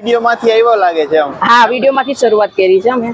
Video માંથી આવ્યો લાગે છે હા વીડિયો માંથી શરૂઆત કરી છે અમે.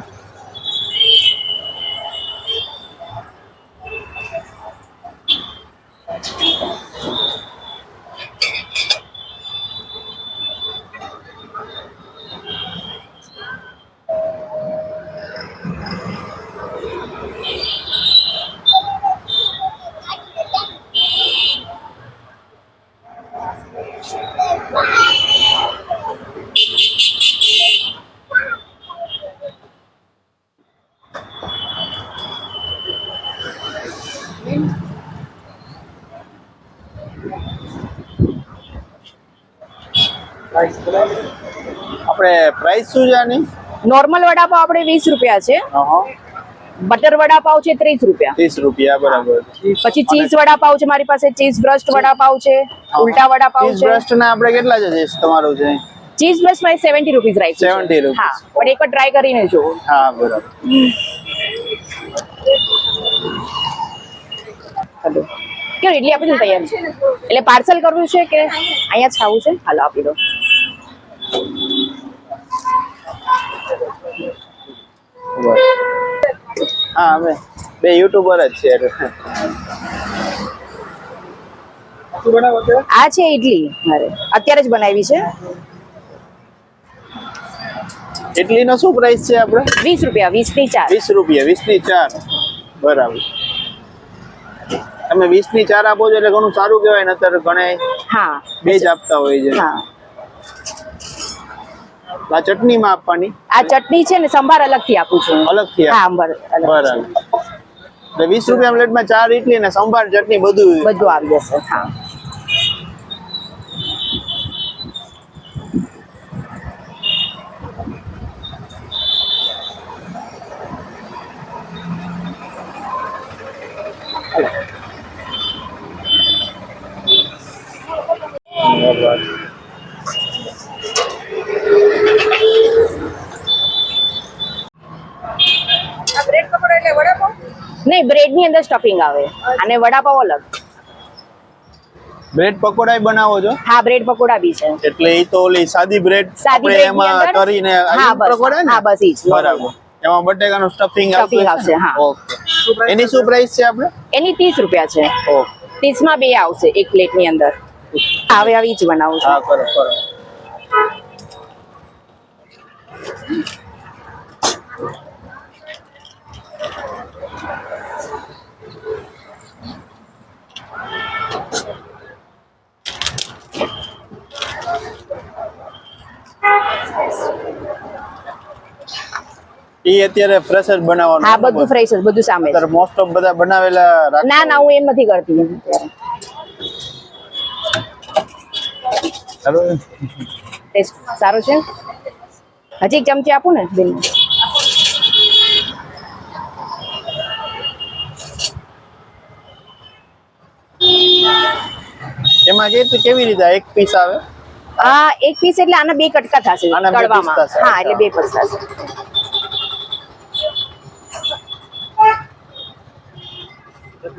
આપણે પ્રાઇસ શું છે આની? નોર્મલ વડાપાવ આપણે વીસ રૂપિયા છે. બટર વડાપાવ છે ત્રીસ રૂપિયા. ત્રીસ રૂપિયા બરાબર. પછી ચીઝ વડાપાવ છે મારી પાસે ચીઝ બ્રસ્ટ વડાપાવ છે ઉલટા વડાપાવ ચીઝ છે. બ્રસ્ટ ના આપણે કેટલા છે ચીઝ તમારું છે? ચીઝ બ્રસ્ટમાં સેવન્ટી રૂપીઝ રાઈસ 70 રૂપિયા હા પણ એક વાર ટ્રાય કરીને જો હા બરાબર. હલો કેવું ઇડલી આપી દો તૈયાર? છે એટલે પાર્સલ કરવું છે કે અહીંયા ખાવું છે? હાલો આપી દો. હા અમે બે યુટ્યુબર જ છે આ છે ઇડલી મારે. અત્યારે જ બનાવી છે. ઇડલીનો શું પ્રાઇસ છે આપણે? વીસ રૂપિયા વીસની ચાર. વીસ રૂપિયા વીસની ચાર. બરાબર. તમે વીસની ચાર આપો છો એટલે ઘણું સારું કહેવાય નતર ઘણે હા. બે જ આપતા હોય છે. હા. આ ચટણીમાં આપવાની? આ ચટણી છે ને સંભાર અલગથી આપું છું. અલગથી હા અંબર અલગ બરાબર. એટલે વીસ રૂપિયા પ્લેટમાં ચાર ઇડલી ને સંભાર ચટણી બધું બધું આવી જશે હા. બરાબર. નહીં બ્રેડની અંદર સ્ટફિંગ આવે. અને વડાપાવ અલગ. બ્રેડ પકોડા બનાવો છો? હા બ્રેડ પકોડા બી છે. એટલે એ તો ઓલી સાદી બ્રેડ સાદી એમાં કરીને હા, બસ. પકોડા ને? હા, બસ ઈ જ. બરાબર. એમાં બટેકાનું સ્ટફિંગ આવશે, હા. ઓકે. એની શું પ્રાઇસ છે આપણે? એની ત્રીસ રૂપિયા છે. ઓકે. ત્રીસમાં બે આવશે એક પ્લેટની અંદર આવે આવી જ બનાવું છું. હા કરો કરો. ઈ અત્યારે ફ્રેશ જ બનાવવાનું હા બધું ફ્રેશ જ બધું સામે. અત્યારે મોસ્ટ ઓફ બધા બનાવેલા ના ના હું એમ નથી કરતી. હેલો. સારો છે? હજી એક ચમચી આપું ને બેન? એમાં કે કેવી રીતે એક પીસ આવે? આ એક પીસ એટલે આના બે કટકા થશે એટલે બે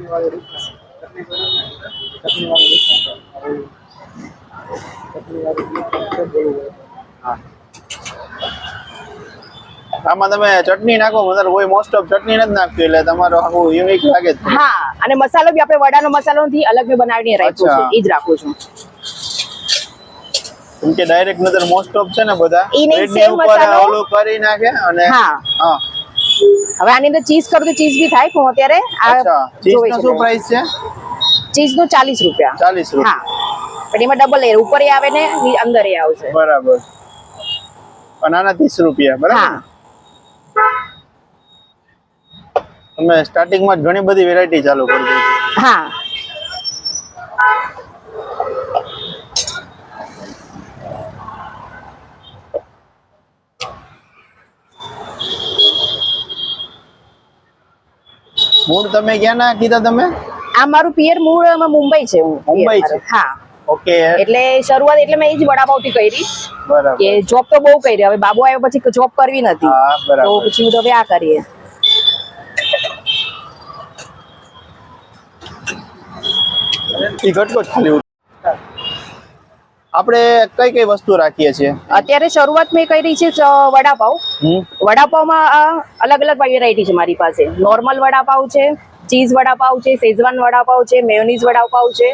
piece કડવામાં થશે, હા અચ્છા. એટલે બે પીસ થશે આમાં તમે ચટણી નાખો મતલબ કોઈ મોસ્ટ ઓફ ચટણી નથી નાખતી એટલે તમારો આખું યુનિક લાગે છે હા અને મસાલો બી આપણે વડાનો મસાલો નથી અલગ મેં બનાવીને રાખ્યો. છે એ જ રાખું છું. કેમ કે ડાયરેક્ટ નતર મોસ્ટ ઓફ છે ને બધા. same ઉપર મસાલો. ઓલું કરી નાખે અને હા. હા. હવે આની અંદર ચીઝ કરું તો ચીઝ બી થાય હું અત્યારે આ ચીઝ જોઈ નો છે. શું પ્રાઇસ છે? ચીઝનું ચાલીસ રૂપિયા. ચાલીસ હા. રૂપિયા પણ એમાં ડબલ લેયર ઉપર આવે ને અંદર એ આવશે. બરાબર. બનાના ત્રીસ રૂપિયા બરાબર? હા. સ્ટાર્ટિંગમાં સ્ટાર્ટિંગ ઘણી બધી વેરાયટી ચાલુ કરી દીધી. હા. મૂળ તમે ક્યાં ના કીધા તમે? આ મારું પિયર મૂળ મુંબઈ છે હું. મુંબઈ છે? હા. ઓકે. એટલે શરૂઆત એટલે મેં એ જ વડાપાવથી કરી કે જોબ તો બહુ કરી હવે બાબુ આવ્યો પછી જોબ કરવી નથી. તો પછી હું તો હવે આ કરીએ. ઈ ખાલી આપણે કઈ કઈ વસ્તુ રાખીએ છીએ? અત્યારે શરૂઆત મેં કરી છે વડાપાવ. વડાપાવમાં અલગ અલગ વેરાયટી છે મારી પાસે. નોર્મલ વડાપાવ છે ચીઝ વડાપાવ છે શેઝવાન વડાપાવ છે મેયોનીઝ વડાપાવ છે.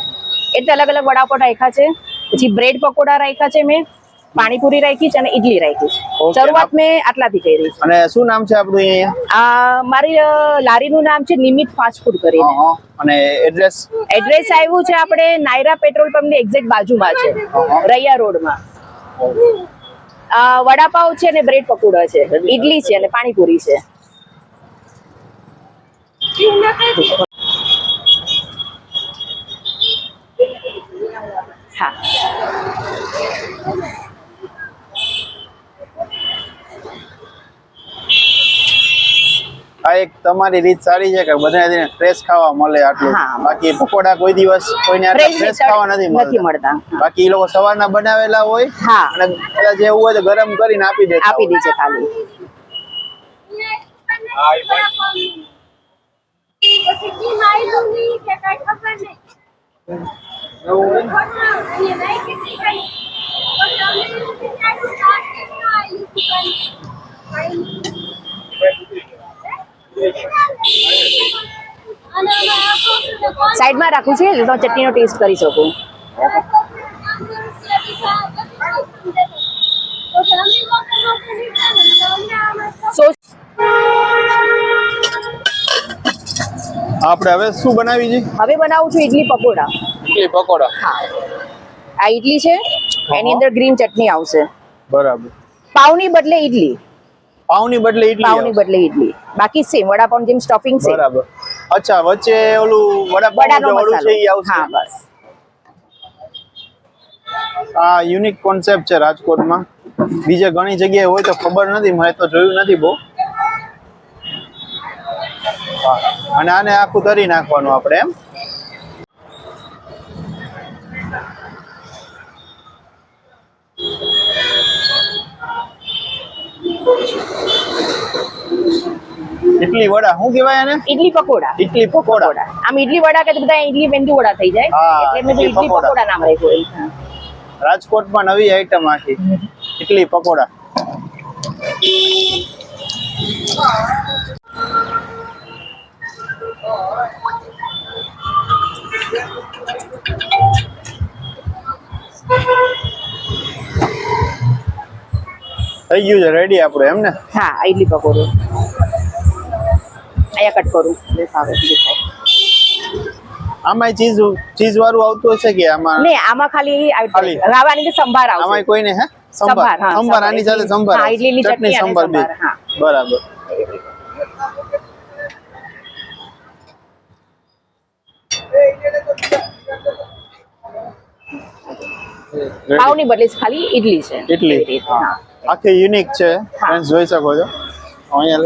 એટલે અલગ અલગ વડાપાવ રાખ્યા છે. પછી બ્રેડ પકોડા રાખ્યા છે મેં. પાણીપુરી રાખી છે અને ઇડલી રાખી છે. શરૂઆત મેં આટલાથી કરી છે. અને શું નામ છે આપણું અહીંયા? મારી લારીનું નામ છે નિમિત ફાસ્ટ ફૂડ કરીને. અને એડ્રેસ એડ્રેસ આવ્યું છે આપણે નાયરા પેટ્રોલ પંપની એક્ઝેક્ટ બાજુમાં છે રૈયા રોડમાં. આ વડાપાવ છે અને બ્રેડ પકોડા છે ઇડલી છે અને પાણીપુરી છે. હા. આ એક તમારી રીત સારી છે કે બધાને ફ્રેશ ખાવા મળે આટલું હા. બાકી પકોડા કોઈ દિવસ કોઈને ફ્રેશ ખાવા નથી નથી મળતા બાકી એ લોકો સવારના બનાવેલા હોય હા. અને કદાચ જેવું હોય તો ગરમ કરીને આપી દે આપી. દે છે ખાલી પછી માયલું નહીં કે કાંઈ ખબર નહીં. ઘરમાં એ નહીં કે કાંઈ. પણ અમે એવું કે કાંઈ start કે ના આવ્યું કે કાંઈ. અને અમે આ કોફીને કોણ- સાઈડમાં રાખું છું એટલે તમે ચટણીનો ટેસ્ટ કરી શકો. આપણે હવે શું બનાવી છે હવે બનાવું છું ઇડલી પકોડા. ઇડલી પકોડા. હા. આ ઇડલી છે એની અંદર ગ્રીન ચટણી આવશે. બરાબર. પાવની બદલે ઇડલી પાવની બદલે ઇડલી પાવની બદલે ઇડલી બાકી સેમ વડાપાઉં જેમ સ્ટફિંગ છે બરાબર. અચ્છા વચ્ચે ઓલું વડાપાઉં મસાલો. છે એ આવશે? હા બસ. આ યુનિક કોન્સેપ્ટ છે રાજકોટમાં. બીજે ઘણી જગ્યાએ હોય તો ખબર નથી મેં તો જોયું નથી બહુ. અને આને આખું તરી નાખવાનું આપણે એમ. ઇડલી વડા શું કહેવાય એને? ઇડલી પકોડા. ઇડલી પકોડા. આમ ઇડલી વડા કે બધા ઇડલી મેંદુ વડા થઈ જાય. એટલે મેં ઇડલી પકોડા. નામ રાખ્યું રાજકોટમાં નવી આઈટમ આખી. ઇડલી પકોડા. થઈ ગયું છે રેડી આપણું એમ ને? હા ઇડલી પકોડું. અહીંયા કટ કરું એટલે દેખાય આમાં ચીઝ ચીઝ વાળું આવતું હશે કે આમાં નહીં આમાં ખાલી. હવે સંભાર આવશે આમાં કોઈને હે સંભાર, સંભાર હા, સંભાર સંભાર. આની સાથે સંભાર હા. ઇડલીની ચટણી સંભાર બે હા. બરાબર. પાવની બદલે ખાલી ઇડલી છે ઇડલી. હા આખી યુનિક છે ફ્રેન્ડ્સ જોઈ શકો છો અહીંયા